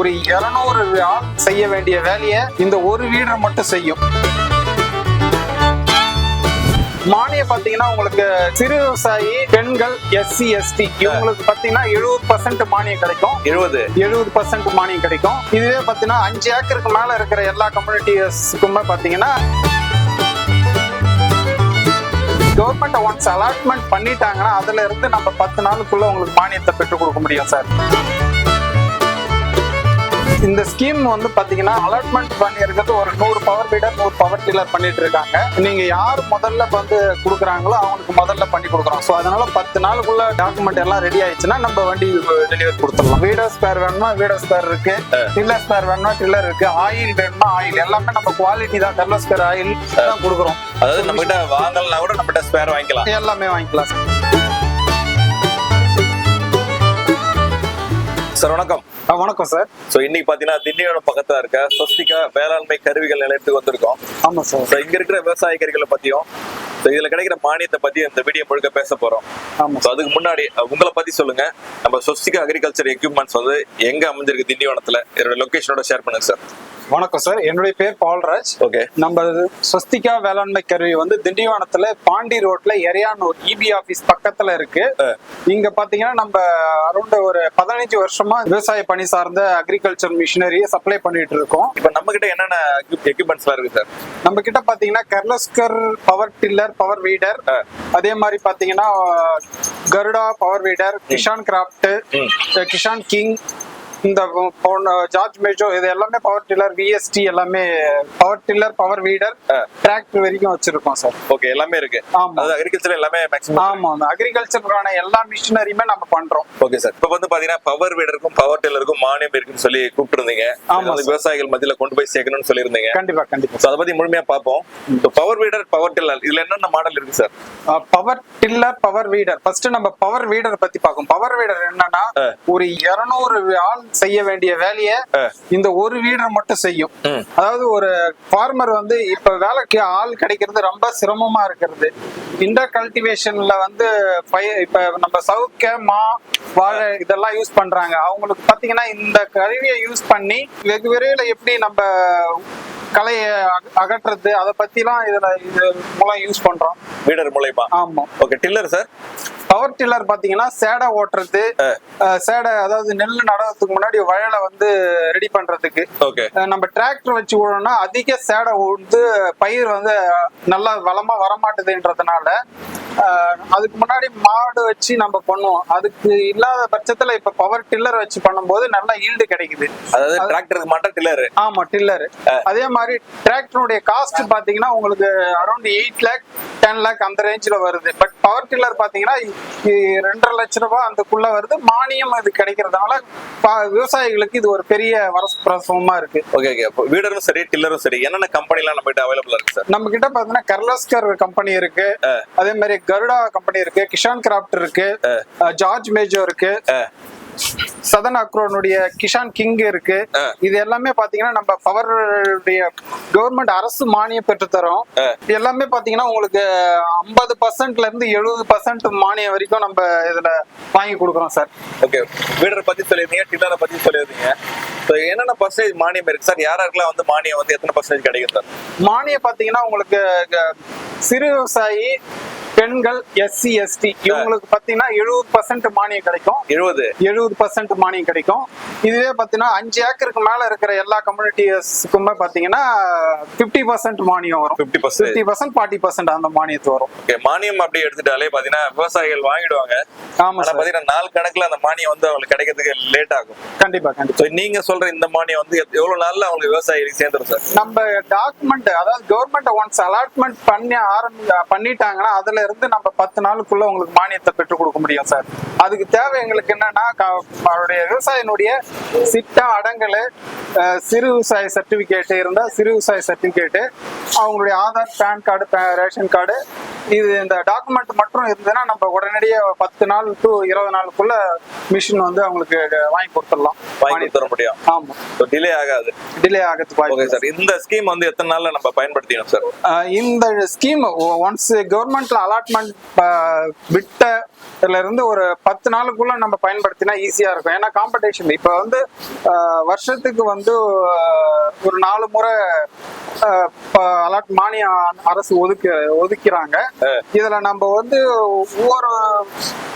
ஒரு இருநூறு ஆள் செய்ய வேண்டிய வேலையை இந்த ஒரு வீடர் மட்டும் செய்யும். மானியம் பாத்தீங்கன்னா உங்களுக்கு சிறு விவசாயி பெண்கள் எஸ்சி எஸ்டி இவங்களுக்கு பாத்தீங்கன்னா எழுபது பர்சன்ட் மானியம் கிடைக்கும். எழுபது. எழுபது பர்சன்ட் மானியம் கிடைக்கும். இதுவே பாத்தீங்கன்னா அஞ்சு ஏக்கருக்கு மேல இருக்கிற எல்லா கம்யூனிட்டிஸ்க்குமே பாத்தீங்கன்னா கவர்மெண்ட் ஒன்ஸ் அலாட்மெண்ட் பண்ணிட்டாங்கன்னா அதுல இருந்து நம்ம பத்து நாளுக்குள்ள உங்களுக்கு மானியத்தை பெற்றுக் கொடுக்க முடியும் சார். இந்த ஸ்கீம் வந்து பாத்தீங்கன்னா அலாட்மெண்ட் பண்ணி இருக்கிறது ஒரு நூறு பவர் பீடர் நூறு பவர் டில்லர் பண்ணிட்டு இருக்காங்க. நீங்க யார் முதல்ல வந்து கொடுக்குறாங்களோ அவங்களுக்கு முதல்ல பண்ணி கொடுக்குறோம். ஸோ அதனால பத்து நாளுக்குள்ள டாக்குமெண்ட் எல்லாம் ரெடி ஆயிடுச்சுன்னா நம்ம வண்டி டெலிவரி கொடுத்துடலாம். வீடர் ஸ்பேர் வேணுமா? வீடர் ஸ்பேர் இருக்கு. டில்லர் ஸ்பேர் வேணுமா? டில்லர் இருக்கு. ஆயில் வேணுமா? ஆயில் எல்லாமே நம்ம குவாலிட்டி தான். டெர்லோ ஸ்பேர் ஆயில் தான் கொடுக்குறோம். அதாவது நம்ம கிட்ட வாங்கலனா கூட நம்ம கிட்ட ஸ்பேர் வாங்கிக்கலாம். எல்லாமே வாங்கிக்கலாம் சார் சார் வணக்கம். வணக்கம் சார். சோ இன்னைக்கு பாத்தீங்கன்னா திண்டிவனம் பக்கத்துல இருக்க சொஸ்திகா வேளாண்மை கருவிகள் நிலையத்துக்கு வந்திருக்கோம். ஆமா சார். So, இங்க இருக்கிற விவசாய கருவிகளை பத்தியும் so, இதுல கிடைக்கிற மானியத்தை பத்தி இந்த வீடியோ முழுக்க பேச போறோம். ஆமா So, அதுக்கு முன்னாடி உங்களை பத்தி சொல்லுங்க. நம்ம சொஸ்திகா அக்ரிகல்ச்சர் எக்யூப்மெண்ட்ஸ் வந்து எங்க அமைஞ்சிருக்கு திண்டிவனத்துல? என்னோட லொகேஷனோட ஷேர் பண்ணுங்க சார். வணக்கம் சார். என்னுடைய பேர் பால்ராஜ் ஓகே. நம்ம ஸ்வஸ்திகா வேளாண்மை கருவி வந்து திண்டிவனத்துல பாண்டி ரோட்ல எரியானூர் இபி ஆபீஸ் பக்கத்துல இருக்கு. இங்க பாத்தீங்கன்னா நம்ம அரௌண்ட் ஒரு பதினஞ்சு வருஷமா விவசாய பணி சார்ந்த அக்ரிகல்ச்சர் மிஷினரியை சப்ளை பண்ணிட்டு இருக்கோம். இப்ப நம்ம கிட்ட என்னென்ன எக்யூப்மெண்ட்ஸ்லாம் இருக்கு சார்? நம்ம கிட்ட பாத்தீங்கன்னா Kirloskar power tiller power weeder அதே மாதிரி பாத்தீங்கன்னா Garuda power weeder Kisan Kraft Kisan king இந்த ஜார்ஜ் மேஜோ இது எல்லாமே பவர் டில்லர் விஎஸ்டி எல்லாமே power tiller power weeder tractor வரைக்கும் வச்சிருக்கோம் சார் ஓகே எல்லாமே இருக்கு. ஆமா. அதாவது அக்ரிகல்ச்சர் எல்லாமே மேக்ஸிமம் ஆமா அக்ரிகல்ச்சருக்கான எல்லா மிஷினரியுமே நம்ம பண்றோம். ஓகே சார் இப்ப வந்து பாத்தீங்கன்னா பவர் வீடருக்கும் பவர் டில்லருக்கும் மானியம் இருக்குன்னு சொல்லி கூப்பிட்டு இருந்தீங்க ஆமா அது விவசாயிகள் மத்தியில கொண்டு போய் சேர்க்கணும்னு சொல்லியிருந்தீங்க. கண்டிப்பா கண்டிப்பா அதை பத்தி முழுமையா பார்ப்போம். பவர் வீடர் பவர் டில்லர் இதுல என்னென்ன மாடல் இருக்கு sir power tiller power weeder first நம்ம பவர் வீடர் பத்தி பார்க்கும் பவர் வீடர் என்னன்னா ஒரு இருநூறு ஆள் செய்ய வேண்டிய வேலையை இந்த ஒரு வீடர் மட்டும் செய்யும். அதாவது ஒரு ஃபார்மர் வந்து இப்ப வேலைக்கு ஆள் கிடைக்கிறது ரொம்ப சிரமமா இருக்கிறது. இண்டர் கல்டிவேஷன்ல வந்து இப்ப நம்ம சவுக்க மா வாழை இதெல்லாம் யூஸ் பண்றாங்க. அவங்களுக்கு பாத்தீங்கன்னா இந்த கருவியை யூஸ் பண்ணி வெகு விரைவில் எப்படி நம்ம கலையை அக- அகற்றுறது அதை பத்திலாம் இதுல இது மூலம் யூஸ் பண்றோம். வீடர் மூலயமா? ஆமா. Okay tiller sir power tiller பாத்தீங்கன்னா சேடை ஓட்டுறது சேடை அதாவது நெல் நடறதுக்கு முன்னாடி வயலை வந்து ரெடி பண்றதுக்கு. நம்ம டிராக்டர் வச்சு விடணும்னா அதிக சேடை உழுந்து பயிர் வந்து நல்லா வளமா வரமாட்டுதுன்றதுனால அதுக்கு முன்னாடி மாடு வச்சு நம்ம பண்ணுவோம். அதுக்கு இல்லாத பட்சத்துல இப்ப பவர் டில்லர் வச்சு பண்ணும்போது நல்லா ஈல்டு கிடைக்குது. அதாவது டிராக்டருக்கு மாட்டா டில்லர் ஆமா டில்லர் அதே மாதிரி டிராக்டருடைய காஸ்ட் பாத்தீங்கன்னா உங்களுக்கு around eight lakh ten lakh அந்த ரேஞ்சில வருது. பட் பவர் டில்லர் பாத்தீங்கன்னா இ- ரெண்டரை லட்ச ரூபாய் அதுக்குள்ள வருது. மானியம் இது கிடைக்கிறதுனால விவசாயிகளுக்கு இது ஒரு பெரிய வரப்பிரசவமா இருக்கு. ஓகே ஓகே வீடரும் சரி டில்லரும் சரி. என்னென்ன கம்பெனி எல்லாம் நம்ம கிட்ட அவைலபிளா இருக்கு சார் நம்ம கிட்ட பாத்தீங்கன்னா கர்லாஸ்கர் கம்பெனி இருக்கு. அதே மாதிரி கருடா கம்பெனி இருக்கு கிஷான் கிராஃப்ட் இருக்கு ஜார்ஜ் மேஜோ இருக்கு சதன் அக்ரோனுடைய கிஷான் கிங் இருக்கு. இது எல்லாமே பாத்தீங்கன்னா நம்ம பவர் கவர்மெண்ட் அரசு மானியம் பெற்று தரோம் இது எல்லாமே பாத்தீங்கன்னா உங்களுக்கு ஐம்பது பர்சன்ட்ல இருந்து எழுபது பர்சன்ட் மானியம் வரைக்கும் நம்ம இதுல வாங்கி கொடுக்குறோம் சார். ஓகே வீடரை பத்தி சொல்லியிருந்தீங்க டில்லரை பத்தி சொல்லியிருந்தீங்க. என்னென்ன பர்சன்டேஜ் மானியம் இருக்கு சார்? யார் யாருக்கெல்லாம் வந்து மானியம் வந்து எத்தனை பர்சன்டேஜ் கிடைக்கும் சார்? மானியம் பாத்தீங்கன்னா உங்களுக்கு சிறு விவசாயி பெண்கள் எஸ்சி எஸ்டி இவங்களுக்கு பாத்தீங்கன்னா எழுபது பர்சன்ட் மானியம் கிடைக்கும். எழுபது. எழுபது பர்சன்ட் மானியம் கிடைக்கும். இதுவே பார்த்தீங்கன்னா அஞ்சு ஏக்கருக்கு மேல இருக்கிற எல்லா கம்யூனிட்டிஸ்க்குமே பார்த்தீங்கன்னா ஃபிஃப்டி பர்சன்ட் மானியம் வரும். Fifty percentage fifty percent forty percent அந்த மானியத்து வரும். ஓகே மானியம் அப்படி எடுத்துட்டாலே பாத்தீங்கன்னா விவசாயிகள் வாங்கிடுவாங்க. ஆமா பாத்தீங்கன்னா நாள் கணக்குல அந்த மானியம் வந்து அவங்களுக்கு கிடைக்கிறதுக்கு லேட் ஆகும். கண்டிப்பா கண்டிப்பா. நீங்க சொல்ற இந்த மானியம் வந்து எவ்வளவு நாள்ல அவங்களுக்கு விவசாயிகளுக்கு சேர்ந்துரும் சார் நம்ம டாக்குமெண்ட் அதாவது கவர்மெண்ட் ஒன்ஸ் அலாட்மெண்ட் பண்ணி ஆரம்பி பண்ணிட்டாங்கன்னா அதுல இருந்து நம்ம பத்து நாளுக்குள்ள உங்களுக்கு மானியத்தை பெற்றுக் கொடுக்க முடியும் சார். அதுக்கு தேவை எங்களுக்கு என்னன்னா அவருடைய விவசாயினுடைய சிட்டா அடங்கல் சிறு விவசாய சர்டிபிகேட் இருந்தா சிறு விவசாய சர்டிபிகேட் அவங்களுடைய Aadhaar PAN card ration card இது இந்த டாக்குமெண்ட் மட்டும் இருந்ததுன்னா நம்ம உடனடியாக பத்து நாள் டு இருபது நாளுக்குள்ள மிஷின் வந்து அவங்களுக்கு வாங்கி கொடுத்துடலாம். வாங்கி தர முடியும். ஆமா. டிலே ஆகாது. டிலே ஓகே வாய்ப்பு சார் இந்த ஸ்கீம் வந்து எத்தனை நாள்ல நம்ம பயன்படுத்திக்கணும் சார் இந்த ஸ்கீம் ஒன்ஸ் கவர்மெண்ட்ல அலாட்மெண்ட் விட்டதுல இருந்து ஒரு பத்து நாளுக்குள்ள நம்ம பயன்படுத்தினா ஈஸியா இருக்கும். ஏன்னா காம்படிஷன் இப்ப வந்து வருஷத்துக்கு வந்து ஒரு நாலு முறை அலாட் மானியம் அரசு ஒதுக்க ஒதுக்கிறாங்க. இதுல நம்ம வந்து ஒவ்வொரு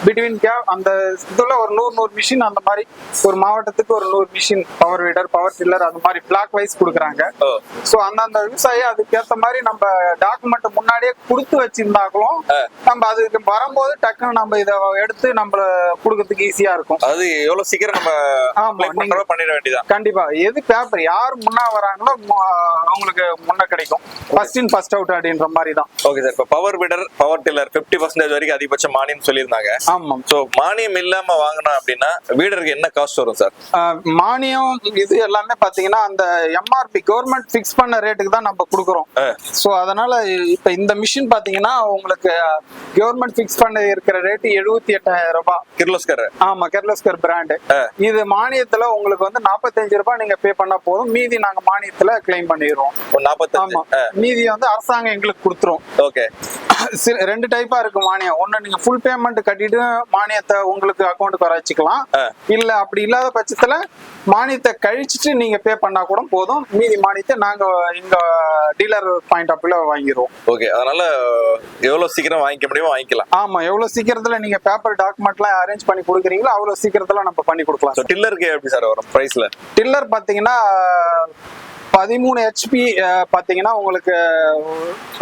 பிட்வீன் கேப் அந்த இதுல ஒரு நூறு நூறு மிஷின் அந்த மாதிரி ஒரு மாவட்டத்துக்கு ஒரு நூறு machine power weeder power tiller அந்த மாதிரி பிளாக் வைஸ் கொடுக்குறாங்க. சோ அந்தந்த விவசாயி அதுக்கேத்த மாதிரி நம்ம டாக்குமெண்ட் முன்னாடியே கொடுத்து வச்சிருந்தாங்களும் நம்ம அதுக்கு வரும்போது டக்குன்னு நம்ம இத எடுத்து நம்ம கொடுக்கறதுக்கு ஈஸியா இருக்கும். அது எவ்வளவு சீக்கிரம் நம்ம பண்ணிட வேண்டியதான் கண்டிப்பா. எது பேப்பர் யார் முன்னா வராங்களோ அவங்களுக்கு முன்ன கிடைக்கும். ஃபர்ஸ்ட் இன் ஃபர்ஸ்ட் அவுட் அப்படின்ற மாதிரி தான் ஓகே சார் இப்ப power weeder power tiller 50% percentage வரைக்கும் அதிகபட்ச மானியம் சொல்லியிருந்தாங்க. ஆமாம் சோ மானியம் இல்லாம வாங்கினோம் அப்படின்னா வீடருக்கு என்ன காஸ்ட் வரும் சார் மானியம் இது எல்லாமே பாத்தீங்கன்னா அந்த எம்ஆர்பி கவர்மெண்ட் ஃபிக்ஸ் பண்ண ரேட்டுக்கு தான் நம்ம கொடுக்குறோம். ஸோ அதனால இப்ப இந்த மிஷின் பாத்தீங்கன்னா உங்களுக்கு கவர்மெண்ட் ஃபிக்ஸ் பண்ண இருக்கிற ரேட்டு எழுபத்தி எட்டாயிரம் ரூபாய். கிர்லோஸ்கர் ஆமா கெர்லஸ்கர் பிராண்டு இது மானியத்துல உங்களுக்கு வந்து 45 ரூபாய் நீங்க பே பண்ணா போதும். மீதி நாங்க மானியத்துல கிளைம் பண்ணிடுவோம் நாற்பத்தஞ்சு. ஆமா. மீதி வந்து அரசாங்கம் எங்களுக்கு கொடுத்துரும். ஓகே ரெண்டு டைப்பா இருக்கு மானியம். ஒண்ணு நீங்க ஃபுல் பேமெண்ட் கட்டிட்டு மானியத்தை உங்களுக்கு அக்கௌண்ட்டுக்கு வர வச்சுக்கலாம். இல்ல அப்படி இல்லாத பட்சத்துல மானியத்தை கழிச்சிட்டு நீங்க பே பண்ணா கூட போதும். மீதி மானியத்தை நாங்க எங்க டீலர் பாயிண்ட் ஆஃப்ல வாங்கிடுவோம் ஓகே அதனால எவ்வளவு சீக்கிரம் வாங்கிக்க முடியுமோ வாங்கிக்கலாம். ஆமா எவ்வளவு சீக்கிரத்துல நீங்க பேப்பர் டாக்குமெண்ட்லாம் அரேஞ்ச் பண்ணி கொடுக்குறீங்களோ அவ்வளவு சீக்கிரத்துல நம்ம பண்ணி கொடுக்கலாம் டில்லருக்கு எப்படி சார் வரும்? பிரைஸ்ல டில்லர் பாத்தீங்கன்னா பதிமூணு ஹெச்பி பாத்தீங்கன்னா உங்களுக்கு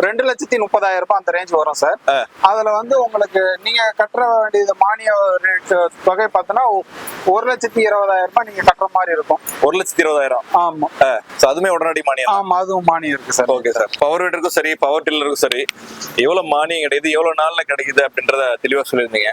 ரெண்டு லட்சத்தி முப்பதாயிரம் ரூபாய் அந்த ரேஞ்ச் வரும் சார். அதுல வந்து உங்களுக்கு நீங்க கட்டுற வேண்டியது மானிய ரேட் தொகை பார்த்தோன்னா ஒரு லட்சத்தி இருபதாயிரம் ரூபாய் நீங்க கட்டுற மாதிரி இருக்கும். ஒரு லட்சத்தி இருபதாயிரம். ஆமா. ஸோ அதுமே உடனடி மானியம் ஆமா அதுவும் மானியம் இருக்கு சார். ஓகே சார் பவர் வீடருக்கும் சரி பவர் டில்லருக்கும் சரி எவ்வளவு மானியம் கிடைக்குது எவ்வளவு நாள்ல கிடைக்குது அப்படின்றத தெளிவா சொல்லியிருந்தீங்க.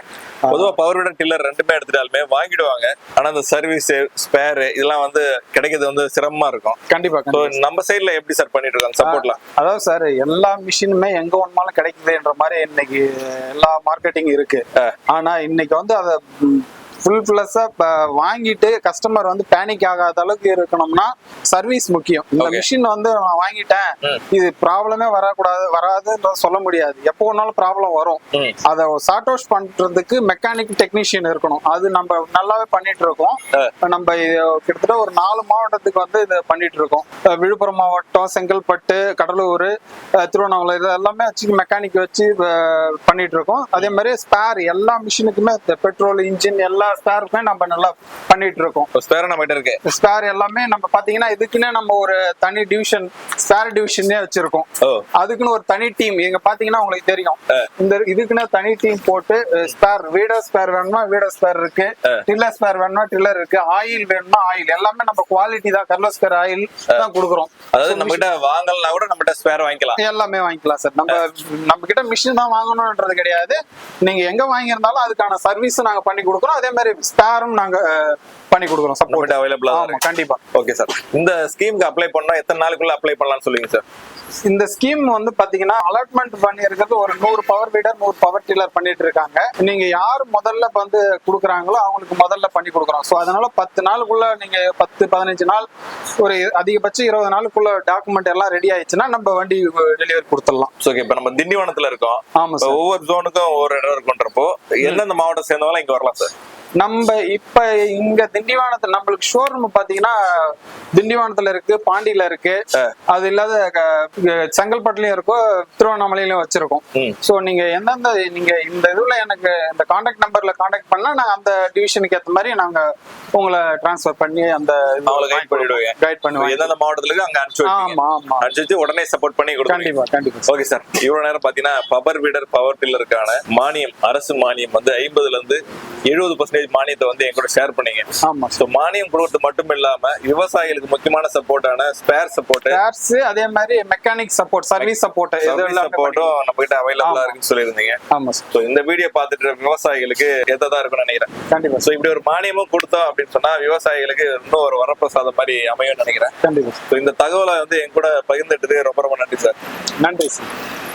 பொதுவா பவர் வீடர் டில்லர் ரெண்டுமே எடுத்துட்டாலுமே வாங்கிடுவாங்க. ஆனா அந்த சர்வீஸ் ஸ்பேர் இதெல்லாம் வந்து கிடைக்கிறது வந்து சிரமமா இருக்கும். கண்டிப்பா ஸோ கண்டிப்பா நம்ம சைடுல எப்படி சார் பண்ணிட்டு இருக்காங்க சப்போர்ட்லாம் அதாவது சார் எல்லா மிஷினுமே எங்க ஒன்னாலும் கிடைக்குதுன்ற மாதிரி இன்னைக்கு எல்லா மார்க்கெட்டிங் இருக்கு. ஆனா இன்னைக்கு வந்து அதை ஃபுல் பிளஸ்ஸா வாங்கிட்டு கஸ்டமர் வந்து பேனிக் ஆகாத அளவுக்கு இருக்கணும்னா சர்வீஸ் முக்கியம். இந்த. மிஷின் வந்து நான் வாங்கிட்டேன். இது ப்ராப்ளமே வரக்கூடாது வராதுன்னு சொல்ல முடியாது. எப்போ ஒன்னாலும் ப்ராப்ளம் வரும். அதை சார்ட் அவுட் பண்றதுக்கு மெக்கானிக் டெக்னீஷியன் இருக்கணும். அது நம்ம நல்லாவே பண்ணிட்டு இருக்கோம் நம்ம கிட்டத்தட்ட ஒரு நாலு மாவட்டத்துக்கு வந்து இதை பண்ணிட்டு இருக்கோம் விழுப்புரம் மாவட்டம் செங்கல்பட்டு கடலூர் திருவண்ணாமலை இது எல்லாமே வச்சு மெக்கானிக் வச்சு பண்ணிட்டு இருக்கோம் அதே மாதிரி ஸ்பேர் எல்லா மிஷினுக்குமே பெட்ரோல் இன்ஜின் எல்லா ஸ்பேருக்குமே நம்ம நல்லா பண்ணிட்டு இருக்கோம். ஸ்பேர் நம்ம இருக்கு. ஸ்பேர் எல்லாமே நம்ம பாத்தீங்கன்னா இதுக்குன்னே நம்ம ஒரு தனி டிவிஷன் ஸ்பேர் டிவிஷனே வச்சிருக்கோம். அதுக்குன்னு ஒரு தனி டீம். எங்க பாத்தீங்கன்னா உங்களுக்கு தெரியும். இந்த இதுக்குன்னு தனி டீம் போட்டு ஸ்பேர் வீடர் ஸ்பேர் வேணுமா வீடர் ஸ்பேர் இருக்கு? டில்லர் ஸ்பேர் வேணுமா டில்லர் இருக்கு? ஆயில் வேணுமா ஆயில். எல்லாமே நம்ம குவாலிட்டி தான். கர்லோஸ்கர் ஆயில் தான் கொடுக்குறோம். அதாவது நம்ம கிட்ட வாங்கலனா கூட நம்ம கிட்ட ஸ்பேர் வாங்கிக்கலாம். எல்லாமே வாங்கிக்கலாம் சார். நம்ம நம்ம கிட்ட மிஷின் தான் வாங்கணும்ன்றது கிடையாது. நீங்க எங்க வாங்கியிருந்தாலும் அதுக்கான சர்வீஸ் நாங்க பண்ணி கொடுக்குறோம். அதே மாதிரி ஸ்பேரும் நாங்க பண்ணி கொடுக்குறோம். சப்போர்ட் அவைலபிளா கண்டிப்பா. ஓகே சார் இந்த ஸ்கீமுக்கு அப்ளை பண்ணா எத்தனை நாளுக்குள்ள அப்ளை சொல்லுங்க சார். இந்த ஸ்கீம் வந்து பாத்தீங்கன்னா அலாட்மெண்ட் பண்ணி இருக்கிறது ஒரு நூறு பவர் வீடர் நூறு பவர் டில்லர் பண்ணிட்டு இருக்காங்க. நீங்க யார் முதல்ல வந்து கொடுக்குறாங்களோ அவங்களுக்கு முதல்ல பண்ணி கொடுக்குறோம். ஸோ அதனால பத்து நாளுக்குள்ள நீங்க பத்து பதினஞ்சு நாள் ஒரு அதிகபட்சம் இருபது நாளுக்குள்ள டாக்குமெண்ட் எல்லாம் ரெடி ஆயிடுச்சுன்னா நம்ம வண்டி டெலிவரி கொடுத்துடலாம். ஓகே இப்ப நம்ம திண்டிவனத்துல இருக்கோம். ஆமா சார். ஒவ்வொரு ஜோனுக்கும் ஒவ்வொரு இடம் இருக்குன்றப்போ எந்தெந்த மாவட்டம் சேர்ந்தவங்க இங்க வரலாம் சார்? நம்ம இப்ப இங்க திண்டிவனத்துல நம்மளுக்கு ஷோரூம் பாத்தீங்கன்னா திண்டிவனத்துல இருக்கு பாண்டியில இருக்கு. அது இல்லாத செங்கல்பட்டுலயும் இருக்கும் திருவண்ணாமலையிலயும் வச்சிருக்கோம். சோ நீங்க எந்தெந்த நீங்க இந்த இதுல எனக்கு இந்த காண்டாக்ட் நம்பர்ல காண்டாக்ட் பண்ணா நாங்க அந்த டிவிஷனுக்கு ஏத்த மாதிரி நாங்க உங்களை டிரான்ஸ்ஃபர் பண்ணி அந்த கைட் பண்ணிடுவீங்க. கைட் பண்ணுவாங்க எந்தெந்த மாவட்டத்துல இருக்கு அங்க அனுப்பிச்சு உடனே சப்போர்ட் பண்ணி கண்டிப்பா கண்டிப்பா. ஓகே சார் இவ்வளவு நேரம் பாத்தீங்கன்னா பவர் வீடர் பவர் டில்லருக்கான மானியம் அரசு மானியம் வந்து ஐம்பதுல இருந்து எழுபது பர்சன்டேஜ் பர்சன்டேஜ் மானியத்தை வந்து என் கூட ஷேர் பண்ணீங்க. ஆமா. ஸோ மானியம் கொடுக்கறது மட்டும் இல்லாம விவசாயிகளுக்கு முக்கியமான சப்போர்ட்டான ஸ்பேர் சப்போர்ட் ஸ்பேர்ஸ் அதே மாதிரி மெக்கானிக் சப்போர்ட் சர்வீஸ் சப்போர்ட் சப்போர்ட்டும் நம்ம கிட்ட அவைலபிளா. இருக்குன்னு சொல்லியிருந்தீங்க. ஆமா ஸோ இந்த வீடியோ பார்த்துட்டு விவசாயிகளுக்கு எதா இருக்கும்னு நினைக்கிறேன். கண்டிப்பா ஸோ இப்படி ஒரு மானியமும் கொடுத்தோம் அப்படின்னு சொன்னா விவசாயிகளுக்கு இன்னும் ஒரு வரப்பிரசாதம் மாதிரி அமையும்னு நினைக்கிறேன். கண்டிப்பா இந்த தகவலை வந்து என் கூட பகிர்ந்துட்டது ரொம்ப ரொம்ப நன்றி சார் நன்றி சார்